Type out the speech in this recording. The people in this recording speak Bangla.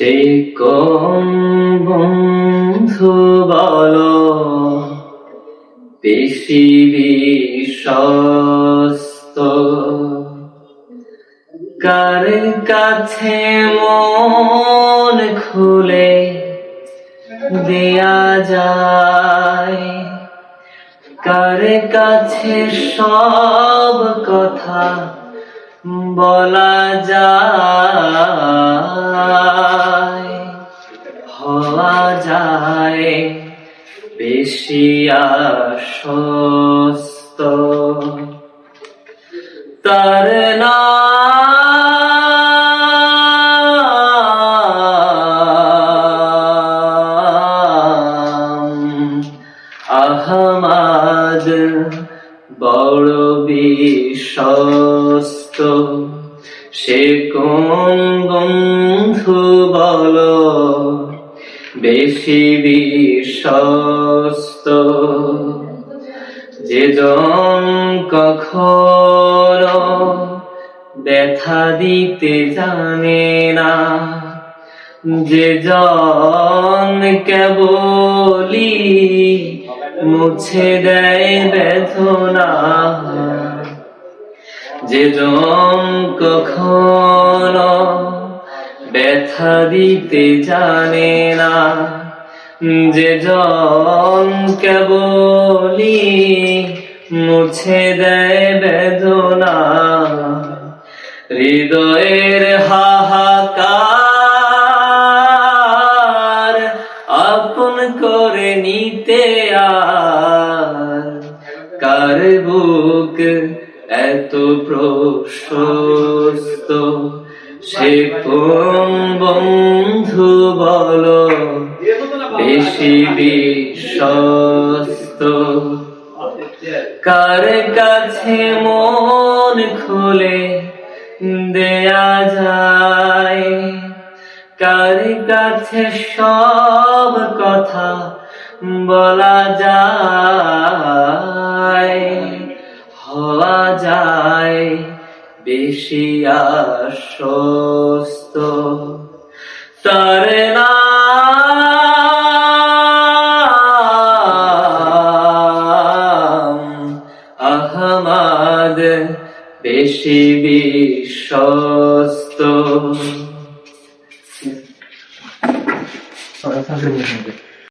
সে কম বন্ধু বলো। বেশি বিশ্বস্ত। কার কাছে মন খুলে দেয়া যায়? কার কাছে সব কথা বলা যায় হওয়া যায় বেশি আশ্বস্ত। তার নাম আহমাদ বড় বিশ্বস্ত। সে কোন বন্ধু বলো? বেশি বিশ্বস্ত। যে জন কখনো ব্যথা দিতে জানে না। যে জন কেবলি মুছে দেয় বেদনা। যে জন কখনো ব্যথা দিতে জানে না, যে জন কেবলি মুছে দেয় বেদনা। হৃদয়ের কার বুক এত প্রশস্ত। সে কোন বন্ধু বল? বেশি বিশ্বস্ত। কার কাছে মন খুলে দেয়া যায়? কার কাছে সব কথা বলা যায় হওয়া যায় বেশি আশ্বস্ত। তার আহমাদ বেশি বিশ্বস্ত।